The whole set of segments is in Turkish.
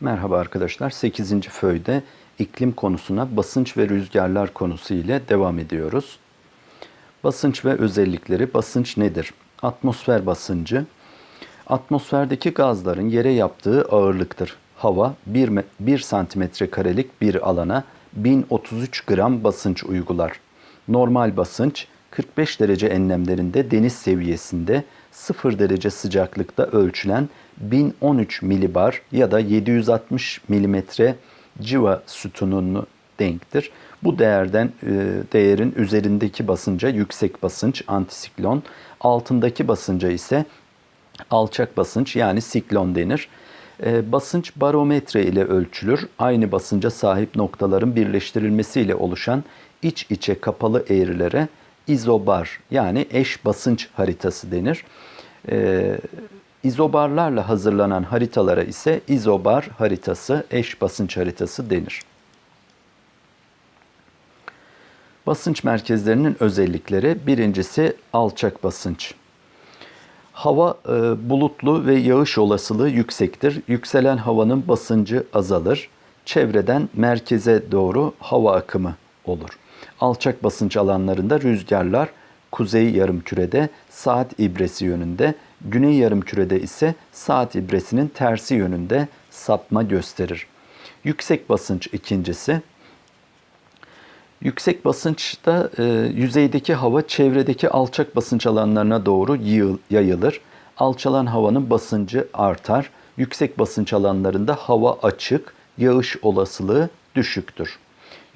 Merhaba arkadaşlar. 8. föyde iklim konusuna basınç ve rüzgarlar konusu ile devam ediyoruz. Basınç ve özellikleri. Basınç nedir? Atmosfer basıncı. Atmosferdeki gazların yere yaptığı ağırlıktır. Hava 1, 1 santimetre karelik bir alana 1033 gram basınç uygular. Normal basınç 45 derece enlemlerinde deniz seviyesinde 0 derece sıcaklıkta ölçülen 1013 milibar ya da 760 milimetre civa sütununu denktir. Bu değerden e, değerin üzerindeki basınca yüksek basınç antisiklon, altındaki basınca ise alçak basınç yani siklon denir. E, basınç barometre ile ölçülür. Aynı basınca sahip noktaların birleştirilmesiyle oluşan iç içe kapalı eğrilere izobar yani eş basınç haritası denir. E, izobarlarla hazırlanan haritalara ise izobar haritası, eş basınç haritası denir. Basınç merkezlerinin özellikleri birincisi alçak basınç. Hava e, bulutlu ve yağış olasılığı yüksektir. Yükselen havanın basıncı azalır. Çevreden merkeze doğru hava akımı olur. Alçak basınç alanlarında rüzgarlar kuzey yarımkürede saat ibresi yönünde, güney yarımkürede ise saat ibresinin tersi yönünde sapma gösterir. Yüksek basınç ikincisi. Yüksek basınçta e, yüzeydeki hava çevredeki alçak basınç alanlarına doğru yayılır. Alçalan havanın basıncı artar. Yüksek basınç alanlarında hava açık, yağış olasılığı düşüktür.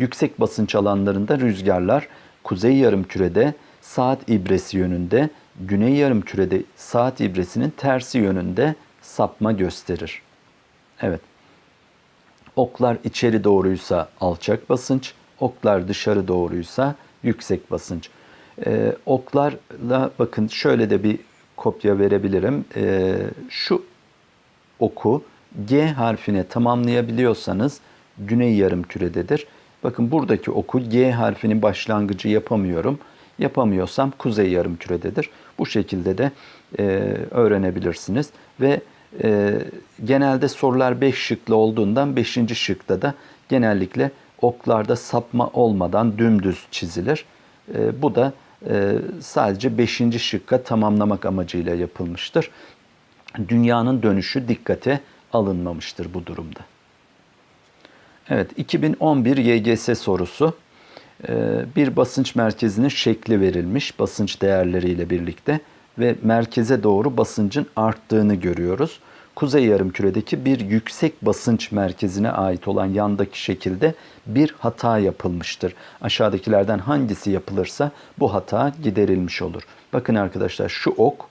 Yüksek basınç alanlarında rüzgarlar kuzey yarımkürede saat ibresi yönünde, güney yarımkürede saat ibresinin tersi yönünde sapma gösterir. Evet. Oklar içeri doğruysa alçak basınç, oklar dışarı doğruysa yüksek basınç. Ee, oklarla bakın şöyle de bir kopya verebilirim. Ee, şu oku G harfine tamamlayabiliyorsanız güney yarım kürededir. Bakın buradaki oku G harfinin başlangıcı yapamıyorum. Yapamıyorsam kuzey yarım kürededir. Bu şekilde de e, öğrenebilirsiniz. Ve e, genelde sorular 5 şıklı olduğundan 5. şıkta da genellikle oklarda sapma olmadan dümdüz çizilir. E, bu da e, sadece 5. şıkka tamamlamak amacıyla yapılmıştır. Dünyanın dönüşü dikkate alınmamıştır bu durumda. Evet, 2011 YGS sorusu. Ee, bir basınç merkezinin şekli verilmiş basınç değerleriyle birlikte ve merkeze doğru basıncın arttığını görüyoruz. Kuzey yarımküredeki bir yüksek basınç merkezine ait olan yandaki şekilde bir hata yapılmıştır. Aşağıdakilerden hangisi yapılırsa bu hata giderilmiş olur. Bakın arkadaşlar şu ok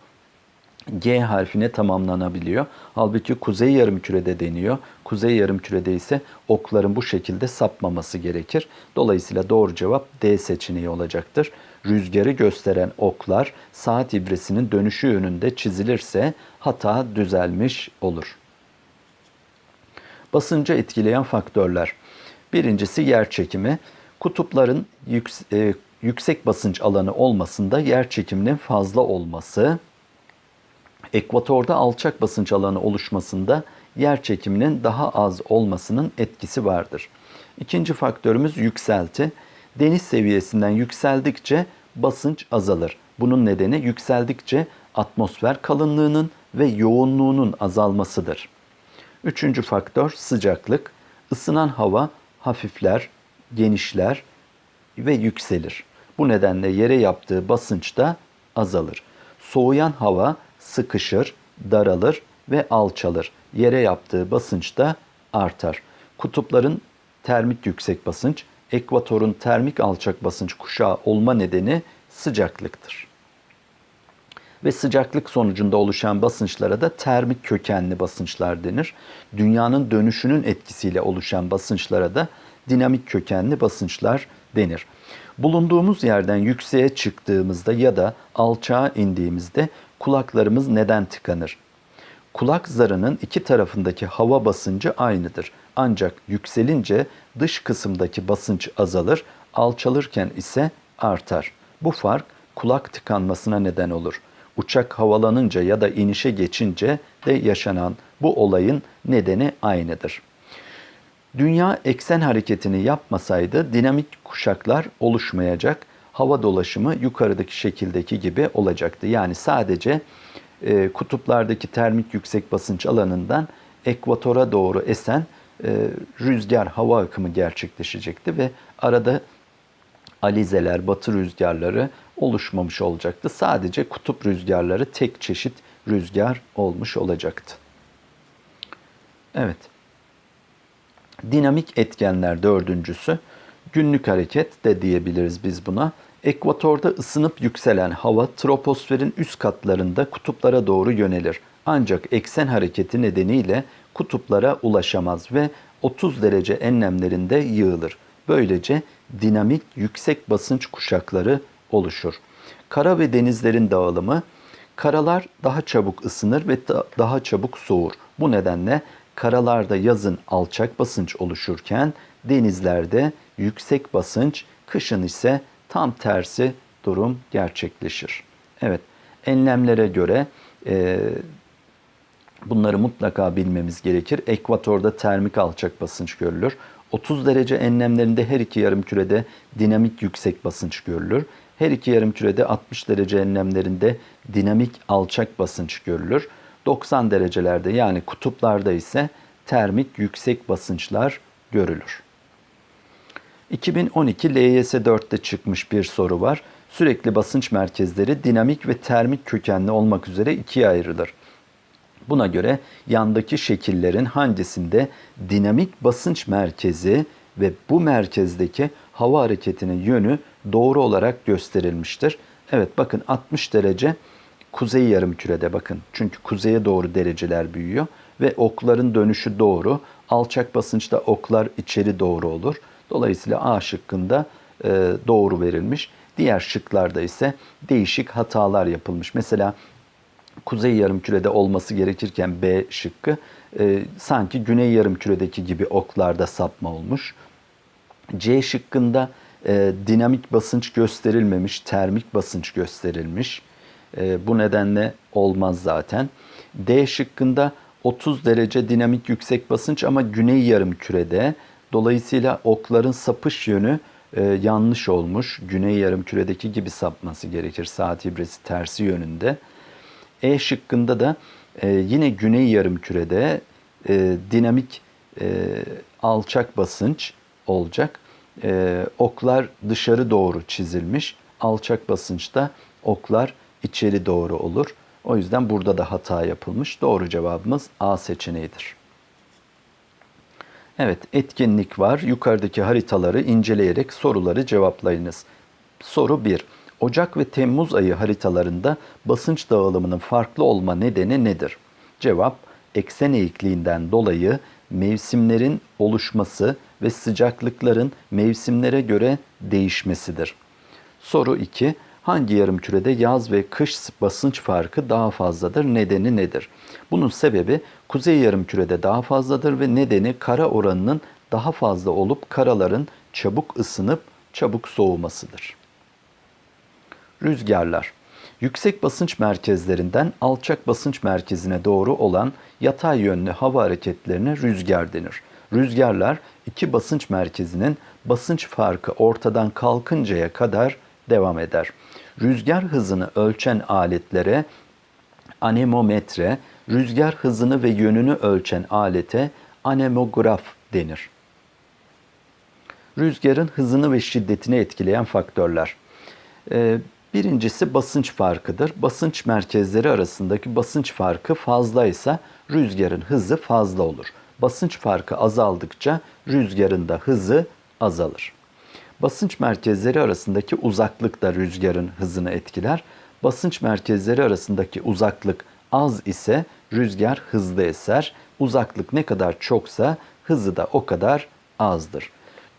G harfine tamamlanabiliyor. Halbuki kuzey yarımkürede deniyor. Kuzey yarımkürede ise okların bu şekilde sapmaması gerekir. Dolayısıyla doğru cevap D seçeneği olacaktır. Rüzgarı gösteren oklar saat ibresinin dönüşü yönünde çizilirse hata düzelmiş olur. Basıncı etkileyen faktörler. Birincisi yer çekimi. Kutupların e, yüksek basınç alanı olmasında yer çekiminin fazla olması, ekvatorda alçak basınç alanı oluşmasında yer çekiminin daha az olmasının etkisi vardır. İkinci faktörümüz yükselti. Deniz seviyesinden yükseldikçe basınç azalır. Bunun nedeni yükseldikçe atmosfer kalınlığının ve yoğunluğunun azalmasıdır. Üçüncü faktör sıcaklık. Isınan hava hafifler, genişler ve yükselir. Bu nedenle yere yaptığı basınç da azalır. Soğuyan hava sıkışır, daralır ve alçalır. Yere yaptığı basınç da artar. Kutupların termik yüksek basınç, ekvatorun termik alçak basınç kuşağı olma nedeni sıcaklıktır. Ve sıcaklık sonucunda oluşan basınçlara da termik kökenli basınçlar denir. Dünyanın dönüşünün etkisiyle oluşan basınçlara da dinamik kökenli basınçlar denir. Bulunduğumuz yerden yükseğe çıktığımızda ya da alçağa indiğimizde kulaklarımız neden tıkanır? Kulak zarının iki tarafındaki hava basıncı aynıdır. Ancak yükselince dış kısımdaki basınç azalır, alçalırken ise artar. Bu fark kulak tıkanmasına neden olur. uçak havalanınca ya da inişe geçince de yaşanan bu olayın nedeni aynıdır. Dünya eksen hareketini yapmasaydı dinamik kuşaklar oluşmayacak. Hava dolaşımı yukarıdaki şekildeki gibi olacaktı. Yani sadece e, kutuplardaki termik yüksek basınç alanından ekvatora doğru esen e, rüzgar hava akımı gerçekleşecekti ve arada alizeler, batı rüzgarları oluşmamış olacaktı. Sadece kutup rüzgarları tek çeşit rüzgar olmuş olacaktı. Evet. Dinamik etkenler dördüncüsü. Günlük hareket de diyebiliriz biz buna. Ekvatorda ısınıp yükselen hava troposferin üst katlarında kutuplara doğru yönelir. Ancak eksen hareketi nedeniyle kutuplara ulaşamaz ve 30 derece enlemlerinde yığılır. Böylece dinamik yüksek basınç kuşakları oluşur. Kara ve denizlerin dağılımı Karalar daha çabuk ısınır ve da- daha çabuk soğur. Bu nedenle karalarda yazın alçak basınç oluşurken denizlerde yüksek basınç, kışın ise tam tersi durum gerçekleşir. Evet, enlemlere göre e, Bunları mutlaka bilmemiz gerekir. Ekvatorda termik alçak basınç görülür. 30 derece enlemlerinde her iki yarım kürede dinamik yüksek basınç görülür. Her iki yarım kürede 60 derece enlemlerinde dinamik alçak basınç görülür. 90 derecelerde yani kutuplarda ise termik yüksek basınçlar görülür. 2012 LYS 4'te çıkmış bir soru var. Sürekli basınç merkezleri dinamik ve termik kökenli olmak üzere ikiye ayrılır. Buna göre yandaki şekillerin hangisinde dinamik basınç merkezi ve bu merkezdeki hava hareketinin yönü doğru olarak gösterilmiştir. Evet bakın 60 derece kuzey yarımkürede bakın. Çünkü kuzeye doğru dereceler büyüyor ve okların dönüşü doğru. Alçak basınçta oklar içeri doğru olur. Dolayısıyla A şıkkında e, doğru verilmiş. Diğer şıklarda ise değişik hatalar yapılmış. Mesela kuzey yarımkürede olması gerekirken B şıkkı e, sanki güney yarımküredeki gibi oklarda sapma olmuş. C şıkkında e, dinamik basınç gösterilmemiş, termik basınç gösterilmiş. E, bu nedenle olmaz zaten. D şıkkında 30 derece dinamik yüksek basınç ama güney yarımkürede. Dolayısıyla okların sapış yönü e, yanlış olmuş. Güney yarımküredeki gibi sapması gerekir. Saat ibresi tersi yönünde. E şıkkında da e, yine güney yarımkürede e, dinamik e, alçak basınç olacak. E, oklar dışarı doğru çizilmiş. Alçak basınçta oklar içeri doğru olur. O yüzden burada da hata yapılmış. Doğru cevabımız A seçeneğidir. Evet, etkinlik var. Yukarıdaki haritaları inceleyerek soruları cevaplayınız. Soru 1. Ocak ve Temmuz ayı haritalarında basınç dağılımının farklı olma nedeni nedir? Cevap, eksen eğikliğinden dolayı mevsimlerin oluşması ve sıcaklıkların mevsimlere göre değişmesidir. Soru 2. Hangi yarımkürede yaz ve kış basınç farkı daha fazladır? Nedeni nedir? Bunun sebebi kuzey yarımkürede daha fazladır ve nedeni kara oranının daha fazla olup karaların çabuk ısınıp çabuk soğumasıdır. Rüzgarlar. Yüksek basınç merkezlerinden alçak basınç merkezine doğru olan yatay yönlü hava hareketlerine rüzgar denir. Rüzgarlar iki basınç merkezinin basınç farkı ortadan kalkıncaya kadar devam eder. Rüzgar hızını ölçen aletlere anemometre, rüzgar hızını ve yönünü ölçen alete anemograf denir. Rüzgarın hızını ve şiddetini etkileyen faktörler. Ee, Birincisi basınç farkıdır. Basınç merkezleri arasındaki basınç farkı fazlaysa rüzgarın hızı fazla olur. Basınç farkı azaldıkça rüzgarın da hızı azalır. Basınç merkezleri arasındaki uzaklık da rüzgarın hızını etkiler. Basınç merkezleri arasındaki uzaklık az ise rüzgar hızlı eser. Uzaklık ne kadar çoksa hızı da o kadar azdır.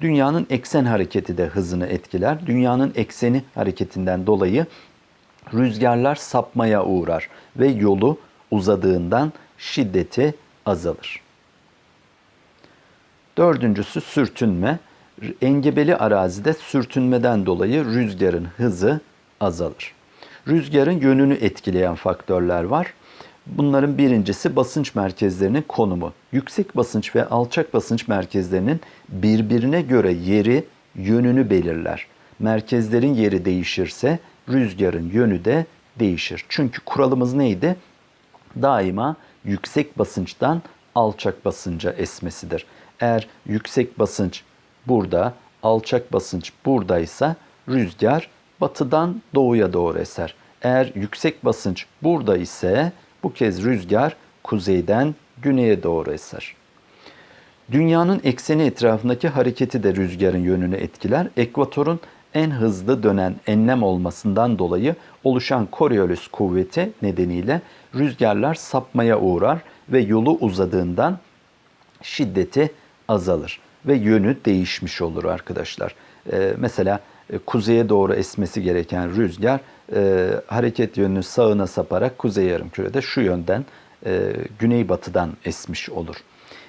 Dünyanın eksen hareketi de hızını etkiler. Dünyanın ekseni hareketinden dolayı rüzgarlar sapmaya uğrar ve yolu uzadığından şiddeti azalır. Dördüncüsü sürtünme. Engebeli arazide sürtünmeden dolayı rüzgarın hızı azalır. Rüzgarın yönünü etkileyen faktörler var. Bunların birincisi basınç merkezlerinin konumu. Yüksek basınç ve alçak basınç merkezlerinin birbirine göre yeri yönünü belirler. Merkezlerin yeri değişirse rüzgarın yönü de değişir. Çünkü kuralımız neydi? Daima yüksek basınçtan alçak basınca esmesidir. Eğer yüksek basınç burada, alçak basınç buradaysa rüzgar batıdan doğuya doğru eser. Eğer yüksek basınç burada ise bu kez rüzgar kuzeyden güneye doğru eser. Dünyanın ekseni etrafındaki hareketi de rüzgarın yönünü etkiler. Ekvatorun en hızlı dönen enlem olmasından dolayı oluşan Coriolis kuvveti nedeniyle rüzgarlar sapmaya uğrar ve yolu uzadığından şiddeti azalır ve yönü değişmiş olur arkadaşlar. Ee, mesela e, kuzeye doğru esmesi gereken rüzgar e, hareket yönünü sağına saparak kuzey yarımkürede şu yönden e, güneybatıdan esmiş olur.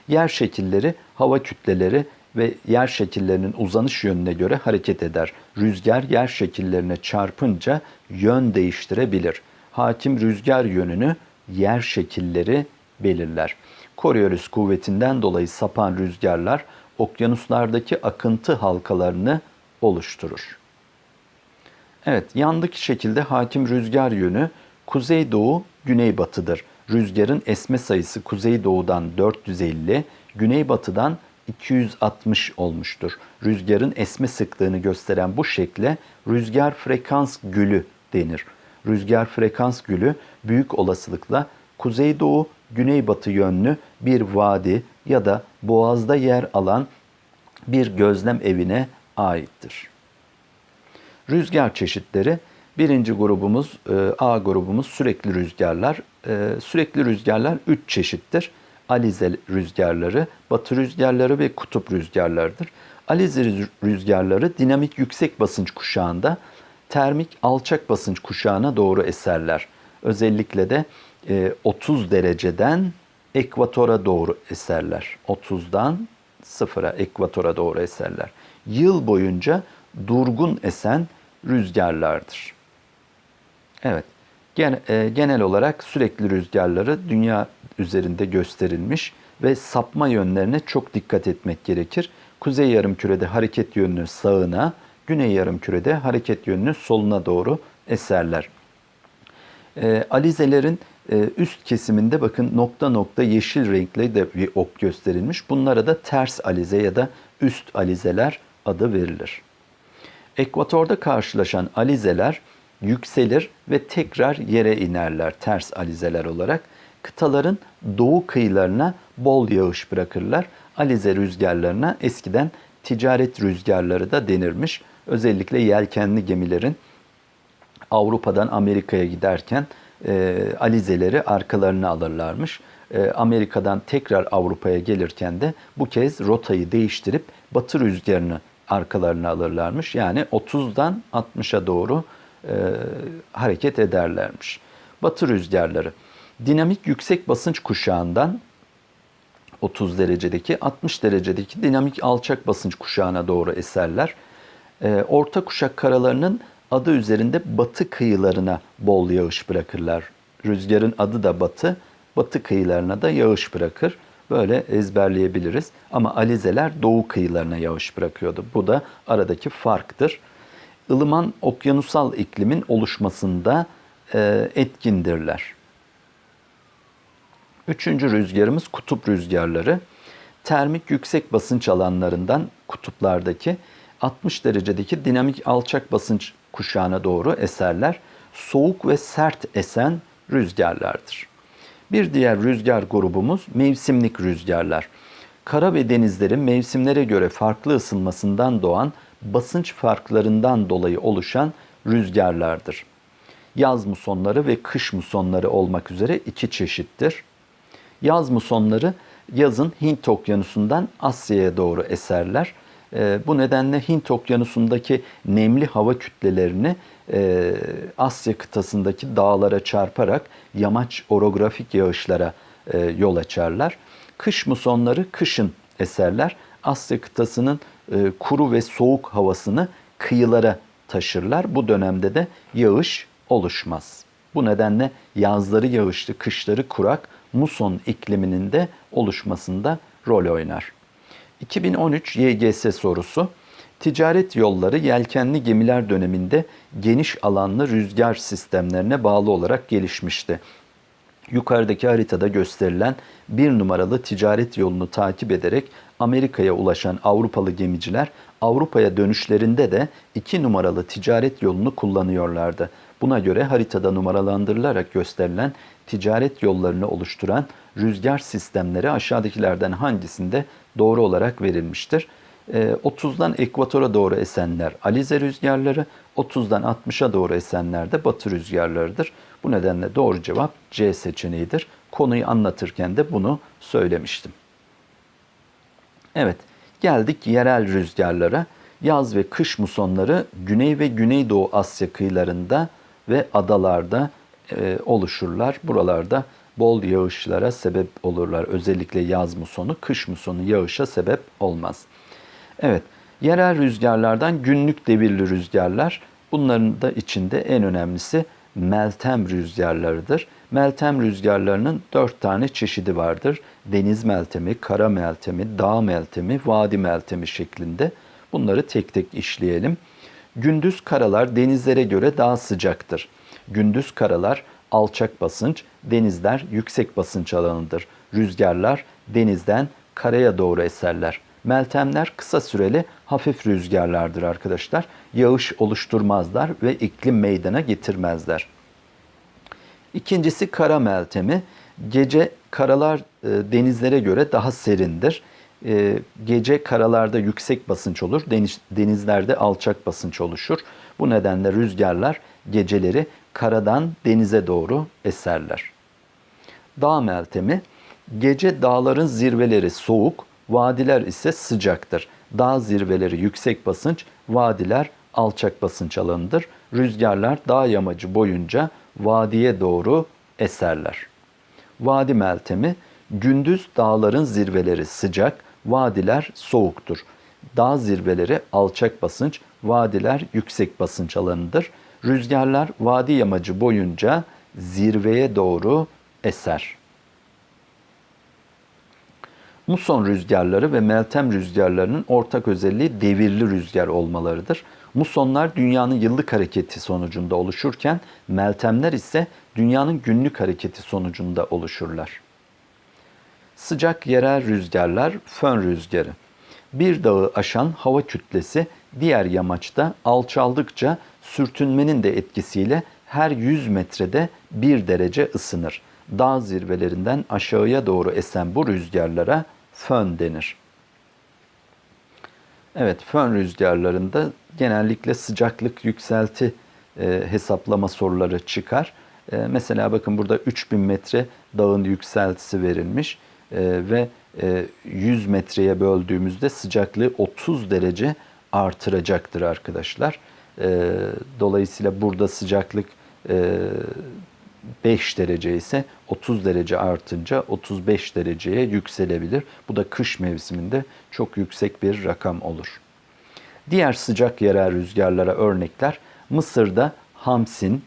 Yer şekilleri, hava kütleleri ve yer şekillerinin uzanış yönüne göre hareket eder. Rüzgar yer şekillerine çarpınca yön değiştirebilir. Hakim rüzgar yönünü yer şekilleri belirler. Coriolis kuvvetinden dolayı sapan rüzgarlar okyanuslardaki akıntı halkalarını oluşturur. Evet, yandaki şekilde hakim rüzgar yönü kuzeydoğu güneybatıdır. Rüzgarın esme sayısı kuzeydoğudan 450, güneybatıdan 260 olmuştur. Rüzgarın esme sıklığını gösteren bu şekle rüzgar frekans gülü denir. Rüzgar frekans gülü büyük olasılıkla kuzeydoğu güneybatı yönlü bir vadi ya da boğazda yer alan bir gözlem evine aittir. Rüzgar çeşitleri birinci grubumuz e, A grubumuz sürekli rüzgarlar. E, Sürekli rüzgarlar 3 çeşittir. Alize rüzgarları, batı rüzgarları ve kutup rüzgarlarıdır. Alize rüz- rüzgarları dinamik yüksek basınç kuşağında termik alçak basınç kuşağına doğru eserler. Özellikle de e, 30 dereceden ekvatora doğru eserler. 30'dan sıfıra ekvatora doğru eserler. Yıl boyunca durgun esen rüzgarlardır. Evet, e, genel olarak sürekli rüzgarları dünya üzerinde gösterilmiş ve sapma yönlerine çok dikkat etmek gerekir. Kuzey yarımkürede hareket yönünü sağına, güney yarımkürede hareket yönünü soluna doğru eserler. E, alizelerin üst kesiminde bakın nokta nokta yeşil renkli de bir ok gösterilmiş. Bunlara da ters alize ya da üst alizeler adı verilir. Ekvatorda karşılaşan alizeler yükselir ve tekrar yere inerler ters alizeler olarak. Kıtaların doğu kıyılarına bol yağış bırakırlar. Alize rüzgarlarına eskiden ticaret rüzgarları da denirmiş. Özellikle yelkenli gemilerin Avrupa'dan Amerika'ya giderken e, alizeleri arkalarına alırlarmış. E, Amerika'dan tekrar Avrupa'ya gelirken de bu kez rotayı değiştirip batı rüzgarını arkalarına alırlarmış. Yani 30'dan 60'a doğru e, hareket ederlermiş. Batı rüzgarları dinamik yüksek basınç kuşağından 30 derecedeki 60 derecedeki dinamik alçak basınç kuşağına doğru eserler. Ee, orta kuşak karalarının adı üzerinde batı kıyılarına bol yağış bırakırlar. Rüzgarın adı da batı, batı kıyılarına da yağış bırakır. Böyle ezberleyebiliriz. Ama alizeler doğu kıyılarına yağış bırakıyordu. Bu da aradaki farktır. Ilıman okyanusal iklimin oluşmasında e, etkindirler. Üçüncü rüzgarımız kutup rüzgarları. Termik yüksek basınç alanlarından kutuplardaki 60 derecedeki dinamik alçak basınç kuşağına doğru eserler. Soğuk ve sert esen rüzgarlardır. Bir diğer rüzgar grubumuz mevsimlik rüzgarlar. Kara ve denizlerin mevsimlere göre farklı ısınmasından doğan basınç farklarından dolayı oluşan rüzgarlardır. Yaz musonları ve kış musonları olmak üzere iki çeşittir. Yaz musonları yazın Hint okyanusundan Asya'ya doğru eserler. E, bu nedenle Hint okyanusundaki nemli hava kütlelerini e, Asya kıtasındaki dağlara çarparak yamaç orografik yağışlara e, yol açarlar. Kış musonları kışın eserler. Asya kıtasının e, kuru ve soğuk havasını kıyılara taşırlar. Bu dönemde de yağış oluşmaz. Bu nedenle yazları yağışlı, kışları kurak muson ikliminin de oluşmasında rol oynar. 2013 YGS sorusu Ticaret yolları yelkenli gemiler döneminde geniş alanlı rüzgar sistemlerine bağlı olarak gelişmişti. Yukarıdaki haritada gösterilen bir numaralı ticaret yolunu takip ederek Amerika'ya ulaşan Avrupalı gemiciler Avrupa'ya dönüşlerinde de iki numaralı ticaret yolunu kullanıyorlardı. Buna göre haritada numaralandırılarak gösterilen ticaret yollarını oluşturan rüzgar sistemleri aşağıdakilerden hangisinde doğru olarak verilmiştir? 30'dan ekvatora doğru esenler alize rüzgarları, 30'dan 60'a doğru esenler de batı rüzgarlarıdır. Bu nedenle doğru cevap C seçeneğidir. Konuyu anlatırken de bunu söylemiştim. Evet, geldik yerel rüzgarlara. Yaz ve kış musonları Güney ve Güneydoğu Asya kıyılarında ve adalarda e, oluşurlar. Buralarda bol yağışlara sebep olurlar. Özellikle yaz musonu, kış musonu yağışa sebep olmaz. Evet, yerel rüzgarlardan günlük devirli rüzgarlar. Bunların da içinde en önemlisi meltem rüzgarlarıdır. Meltem rüzgarlarının dört tane çeşidi vardır. Deniz meltemi, kara meltemi, dağ meltemi, vadi meltemi şeklinde. Bunları tek tek işleyelim. Gündüz karalar denizlere göre daha sıcaktır. Gündüz karalar alçak basınç, denizler yüksek basınç alanıdır. Rüzgarlar denizden karaya doğru eserler. Meltemler kısa süreli hafif rüzgarlardır arkadaşlar. Yağış oluşturmazlar ve iklim meydana getirmezler. İkincisi kara meltemi. Gece karalar e, denizlere göre daha serindir. E, gece karalarda yüksek basınç olur, deniz, denizlerde alçak basınç oluşur. Bu nedenle rüzgarlar geceleri karadan denize doğru eserler. Dağ meltemi, gece dağların zirveleri soğuk, vadiler ise sıcaktır. Dağ zirveleri yüksek basınç, vadiler alçak basınç alanıdır. Rüzgarlar dağ yamacı boyunca vadiye doğru eserler. Vadi meltemi, gündüz dağların zirveleri sıcak, vadiler soğuktur. Dağ zirveleri alçak basınç, vadiler yüksek basınç alanıdır. Rüzgarlar vadi yamacı boyunca zirveye doğru eser. Muson rüzgarları ve meltem rüzgarlarının ortak özelliği devirli rüzgar olmalarıdır. Musonlar dünyanın yıllık hareketi sonucunda oluşurken meltemler ise dünyanın günlük hareketi sonucunda oluşurlar. Sıcak yerel rüzgarlar fön rüzgarı. Bir dağı aşan hava kütlesi diğer yamaçta alçaldıkça sürtünmenin de etkisiyle her 100 metrede 1 derece ısınır. Dağ zirvelerinden aşağıya doğru esen bu rüzgarlara fön denir. Evet, fön rüzgarlarında genellikle sıcaklık yükselti e, hesaplama soruları çıkar. E, mesela bakın burada 3000 metre dağın yükseltisi verilmiş e, ve e, 100 metreye böldüğümüzde sıcaklığı 30 derece artıracaktır arkadaşlar. E, dolayısıyla burada sıcaklık e, 5 derece ise 30 derece artınca 35 dereceye yükselebilir. Bu da kış mevsiminde çok yüksek bir rakam olur. Diğer sıcak yerel rüzgarlara örnekler Mısır'da Hamsin,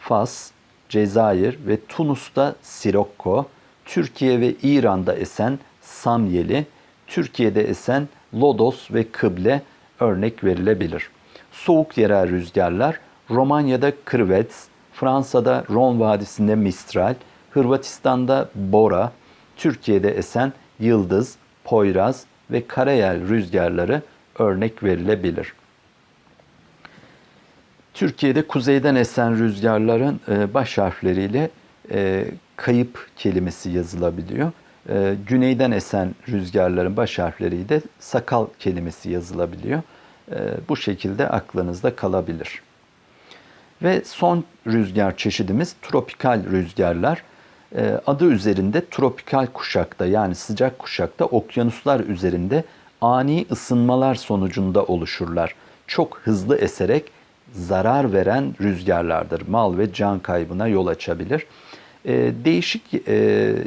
Fas, Cezayir ve Tunus'ta Sirokko, Türkiye ve İran'da esen Samyeli, Türkiye'de esen Lodos ve Kıble örnek verilebilir. Soğuk yerel rüzgarlar Romanya'da Krvets, Fransa'da Ron Vadisi'nde Mistral, Hırvatistan'da Bora, Türkiye'de esen Yıldız, Poyraz ve Karayel rüzgarları örnek verilebilir. Türkiye'de kuzeyden esen rüzgarların e, baş harfleriyle e, kayıp kelimesi yazılabiliyor. E, güneyden esen rüzgarların baş harfleriyle sakal kelimesi yazılabiliyor. Bu şekilde aklınızda kalabilir. Ve son rüzgar çeşidimiz tropikal rüzgarlar. Adı üzerinde tropikal kuşakta yani sıcak kuşakta okyanuslar üzerinde ani ısınmalar sonucunda oluşurlar. Çok hızlı eserek zarar veren rüzgarlardır. Mal ve can kaybına yol açabilir. E, değişik e,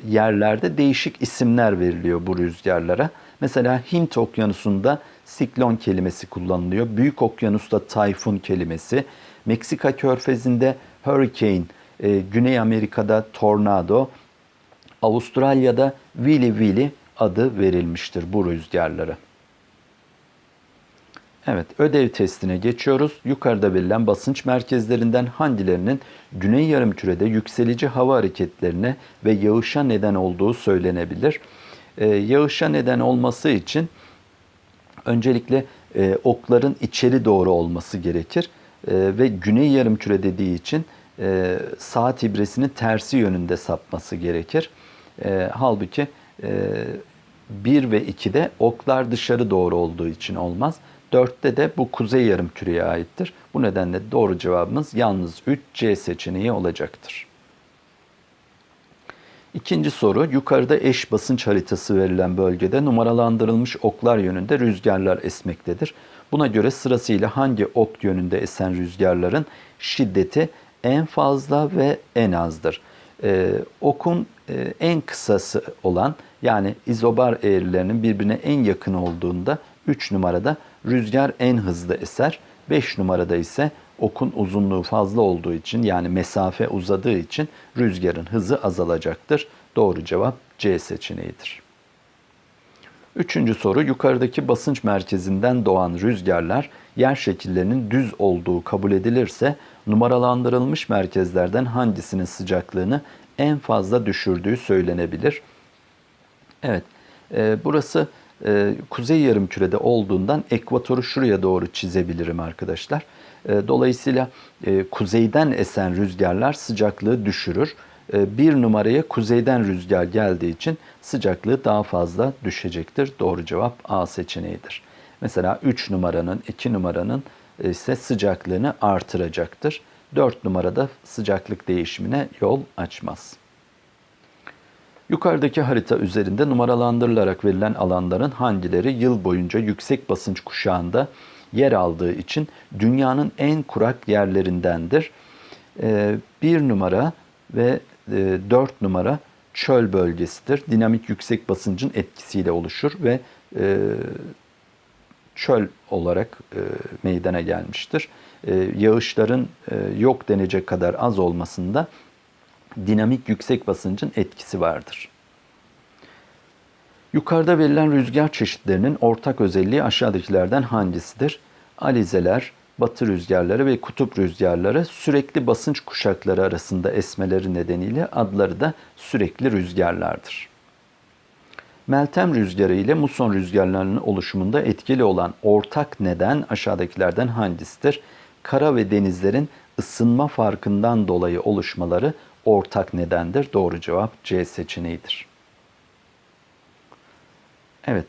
yerlerde değişik isimler veriliyor bu rüzgarlara. Mesela Hint okyanusunda siklon kelimesi kullanılıyor. Büyük okyanusta tayfun kelimesi. Meksika körfezinde hurricane, e, Güney Amerika'da tornado, Avustralya'da Willy Willy adı verilmiştir bu rüzgarlara. Evet, ödev testine geçiyoruz. Yukarıda verilen basınç merkezlerinden hangilerinin güney yarımkürede yükselici hava hareketlerine ve yağışa neden olduğu söylenebilir. Ee, yağışa neden olması için öncelikle e, okların içeri doğru olması gerekir. E, ve güney yarımküre dediği için e, saat ibresinin tersi yönünde sapması gerekir. E, halbuki e, 1 ve 2'de oklar dışarı doğru olduğu için olmaz. 4'te de bu kuzey yarım küreye aittir. Bu nedenle doğru cevabımız yalnız 3C seçeneği olacaktır. İkinci soru, yukarıda eş basınç haritası verilen bölgede numaralandırılmış oklar yönünde rüzgarlar esmektedir. Buna göre sırasıyla hangi ok yönünde esen rüzgarların şiddeti en fazla ve en azdır? Ee, okun e, en kısası olan yani izobar eğrilerinin birbirine en yakın olduğunda 3 numarada rüzgar en hızlı eser. 5 numarada ise okun uzunluğu fazla olduğu için yani mesafe uzadığı için rüzgarın hızı azalacaktır. Doğru cevap C seçeneğidir. Üçüncü soru yukarıdaki basınç merkezinden doğan rüzgarlar yer şekillerinin düz olduğu kabul edilirse numaralandırılmış merkezlerden hangisinin sıcaklığını en fazla düşürdüğü söylenebilir. Evet, e, burası e, kuzey yarımkürede olduğundan ekvatoru şuraya doğru çizebilirim arkadaşlar. E, dolayısıyla e, kuzeyden esen rüzgarlar sıcaklığı düşürür. E, bir numaraya kuzeyden rüzgar geldiği için sıcaklığı daha fazla düşecektir. Doğru cevap A seçeneğidir. Mesela 3 numaranın, 2 numaranın e, ise sıcaklığını artıracaktır. 4 numarada sıcaklık değişimine yol açmaz. Yukarıdaki harita üzerinde numaralandırılarak verilen alanların hangileri yıl boyunca yüksek basınç kuşağında yer aldığı için dünyanın en kurak yerlerindendir. Ee, bir numara ve e, dört numara çöl bölgesidir. Dinamik yüksek basıncın etkisiyle oluşur ve e, çöl olarak e, meydana gelmiştir. Yağışların yok denecek kadar az olmasında dinamik yüksek basıncın etkisi vardır. Yukarıda verilen rüzgar çeşitlerinin ortak özelliği aşağıdakilerden hangisidir? Alizeler, batı rüzgarları ve kutup rüzgarları sürekli basınç kuşakları arasında esmeleri nedeniyle adları da sürekli rüzgarlardır. Meltem rüzgarı ile muson rüzgarlarının oluşumunda etkili olan ortak neden aşağıdakilerden hangisidir? Kara ve denizlerin ısınma farkından dolayı oluşmaları ortak nedendir. Doğru cevap C seçeneğidir. Evet.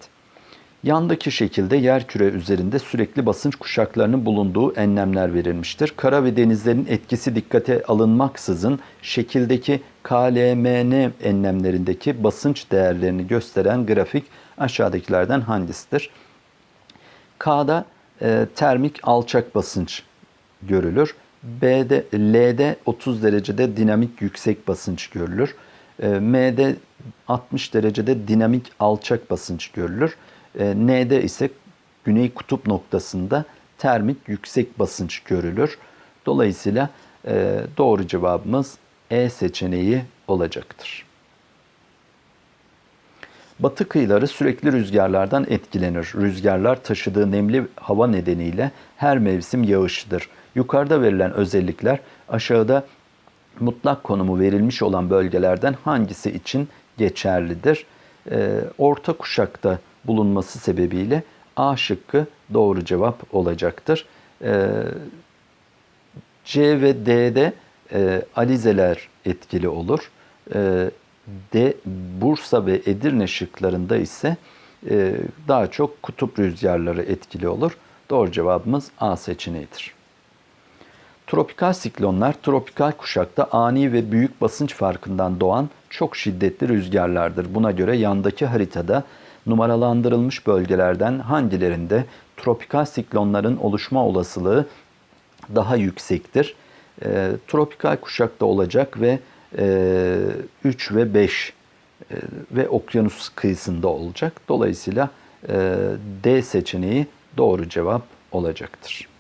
Yandaki şekilde yer küre üzerinde sürekli basınç kuşaklarının bulunduğu enlemler verilmiştir. Kara ve denizlerin etkisi dikkate alınmaksızın şekildeki KLMN enlemlerindeki basınç değerlerini gösteren grafik aşağıdakilerden hangisidir? K'da e, termik alçak basınç görülür. B'de, L'de 30 derecede dinamik yüksek basınç görülür. E, M'de 60 derecede dinamik alçak basınç görülür. E, N'de ise güney kutup noktasında termik yüksek basınç görülür. Dolayısıyla e, doğru cevabımız E seçeneği olacaktır. Batı kıyıları sürekli rüzgarlardan etkilenir. Rüzgarlar taşıdığı nemli hava nedeniyle her mevsim yağışlıdır. Yukarıda verilen özellikler aşağıda mutlak konumu verilmiş olan bölgelerden hangisi için geçerlidir? Ee, orta kuşakta bulunması sebebiyle A şıkkı doğru cevap olacaktır. Ee, C ve D'de e, alizeler etkili olur. E, D, Bursa ve Edirne şıklarında ise e, daha çok kutup rüzgarları etkili olur. Doğru cevabımız A seçeneğidir. Tropikal siklonlar tropikal kuşakta ani ve büyük basınç farkından doğan çok şiddetli rüzgarlardır. Buna göre yandaki haritada numaralandırılmış bölgelerden hangilerinde tropikal siklonların oluşma olasılığı daha yüksektir? E, tropikal kuşakta olacak ve e, 3 ve 5 e, ve okyanus kıyısında olacak. Dolayısıyla e, D seçeneği doğru cevap olacaktır.